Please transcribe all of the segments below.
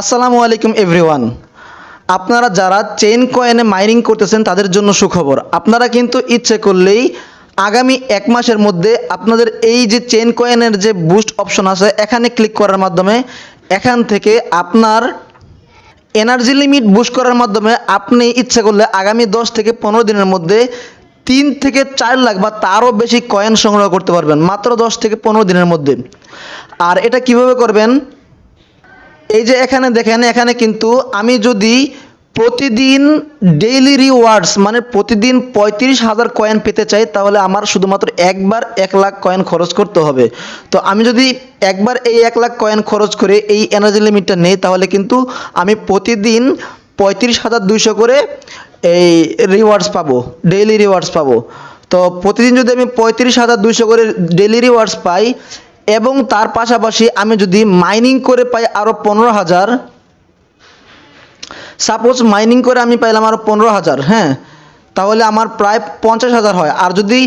আসসালামু আলাইকুম এভরিওয়ান আপনারা যারা চেইন কয়েনে মাইনিং করতেছেন, তাদের জন্য সুখবর। আপনারা কিন্তু ইচ্ছে করলেই আগামী এক মাসের মধ্যে আপনাদের এই যে চেইন কয়েনের যে বুস্ট অপশন আছে, এখানে ক্লিক করার মাধ্যমে, এখান থেকে আপনার এনার্জি লিমিট বুস্ট করার মাধ্যমে আপনি ইচ্ছে করলে আগামী দশ থেকে পনেরো দিনের মধ্যে তিন থেকে চার লাখ বা তারও বেশি কয়েন সংগ্রহ করতে পারবেন, মাত্র দশ থেকে পনেরো দিনের মধ্যে। আর এটা কীভাবে করবেন? এই যে এখানে দেখেন, এখানে কিন্তু আমি যদি প্রতিদিন ডেইলি রিওয়ার্ডস মানে প্রতিদিন পঁয়ত্রিশ হাজার কয়েন পেতে চাই, তাহলে আমার শুধুমাত্র একবার এক লাখ কয়েন খরচ করতে হবে। তো আমি যদি একবার এই এক লাখ কয়েন খরচ করে এই এনার্জি লিমিটটা নেই, তাহলে কিন্তু আমি প্রতিদিন পঁয়ত্রিশ হাজার দুইশো করে এই রিওয়ার্ডস পাবো ডেইলি রিওয়ার্ডস পাবো। তো প্রতিদিন যদি আমি পঁয়ত্রিশ হাজার দুইশো করে ডেইলি রিওয়ার্ডস পাই এবং তার পাশাপাশি আমি যদি মাইনিং করে পাই আরও পনেরো হাজার সাপোজ মাইনিং করে আমি পাইলাম আরও পনেরো হাজার হ্যাঁ? তাহলে আমার প্রায় পঞ্চাশ হাজার হয়। আর যদি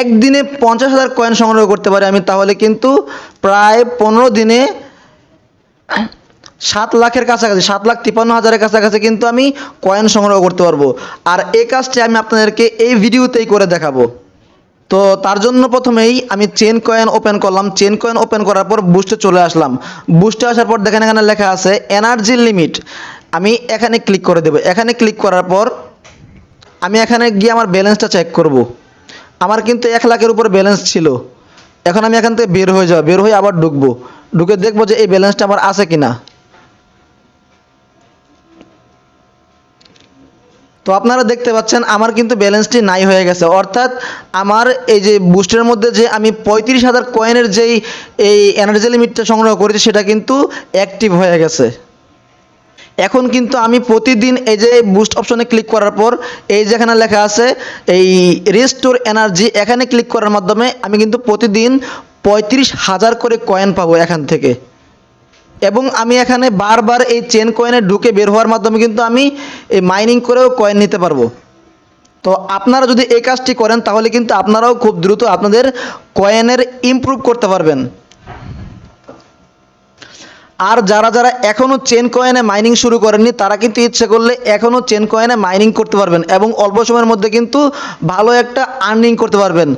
একদিনে পঞ্চাশ হাজার কয়েন সংগ্রহ করতে পারি আমি, তাহলে কিন্তু প্রায় পনেরো দিনে সাত লাখের কাছাকাছি, সাত লাখ তিপ্পান্ন হাজারের কাছাকাছি কিন্তু আমি কয়েন সংগ্রহ করতে পারব। আর এই কাজটি আমি আপনাদেরকে এই ভিডিওতেই করে দেখাবো। তো তার জন্য প্রথমেই আমি চেন কয়েন ওপেন করলাম। চেন কয়েন ওপেন করার পর বুস্টে চলে আসলাম। বুস্টে আসার পর দেখেন এখানে লেখা আছে এনার্জি লিমিট আমি এখানে ক্লিক করে দেবো। এখানে ক্লিক করার পর আমি এখানে গিয়ে আমার ব্যালেন্সটা চেক করব। আমার কিন্তু এক লাখের উপর ব্যালেন্স ছিল। এখন আমি এখান থেকে বের হয়ে যাব। বের হয়ে আবার ঢুকবো। ঢুকে দেখব যে এই ব্যালেন্সটা আমার আছে কিনা। তো আপনারা দেখতে পাচ্ছেন, আমার কিন্তু ব্যালেন্সটি নাই হয়ে গেছে। অর্থাৎ আমার এই যে বুস্টের মধ্যে যে আমি পঁয়ত্রিশ হাজার কয়েনের যেই এই এনার্জি লিমিটটা সংগ্রহ করেছি, সেটা কিন্তু অ্যাক্টিভ হয়ে গেছে। এখন কিন্তু আমি প্রতিদিন এই যে বুস্ট অপশনে ক্লিক করার পর, এই যেখানে লেখা আছে, এই রিস্টোর এনার্জি এখানে ক্লিক করার মাধ্যমে আমি কিন্তু প্রতিদিন পঁয়ত্রিশ হাজার করে কয়েন পাবো এখান থেকে। এবং আমি এখানে বারবার এই চেন কয়েনে ঢুকে বের হওয়ার মাধ্যমে কিন্তু আমি এই মাইনিং করেও কয়েন নিতে পারব। তো আপনারা যদি এই কাজটি করেন, তাহলে কিন্তু আপনারাও খুব দ্রুত আপনাদের কয়েনের ইমপ্রুভ করতে পারবেন। আর যারা যারা এখনও চেন কয়েনে মাইনিং শুরু করেননি, তারা কিন্তু ইচ্ছে করলে এখনও চেন কয়েনে মাইনিং করতে পারবেন এবং অল্প সময়ের মধ্যে কিন্তু ভালো একটা আর্নিং করতে পারবেন।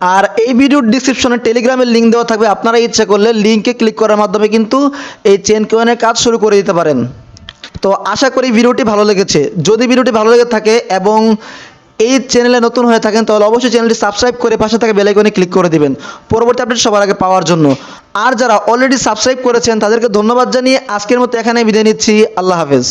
আর এই ভিডিওর ডিসক্রিপশনে টেলিগ্রামের লিঙ্ক দেওয়া থাকবে। আপনারা ইচ্ছে করলে লিঙ্কে ক্লিক করার মাধ্যমে কিন্তু এই চেন কয়েনের কাজ শুরু করে দিতে পারেন। তো আশা করি ভিডিওটি ভালো লেগেছে। যদি ভিডিওটি ভালো লেগে থাকে এবং এই চ্যানেলে নতুন হয়ে থাকেন, তাহলে অবশ্যই চ্যানেলটি সাবস্ক্রাইব করে পাশে থাকা বেলাইকনে ক্লিক করে দিবেন। পরবর্তী আপডেট সবার আগে পাওয়ার জন্য। আর যারা অলরেডি সাবস্ক্রাইব করেছেন, তাদেরকে ধন্যবাদ জানিয়ে আজকের মতো এখানে বিদায় নিচ্ছি। আল্লাহ হাফেজ।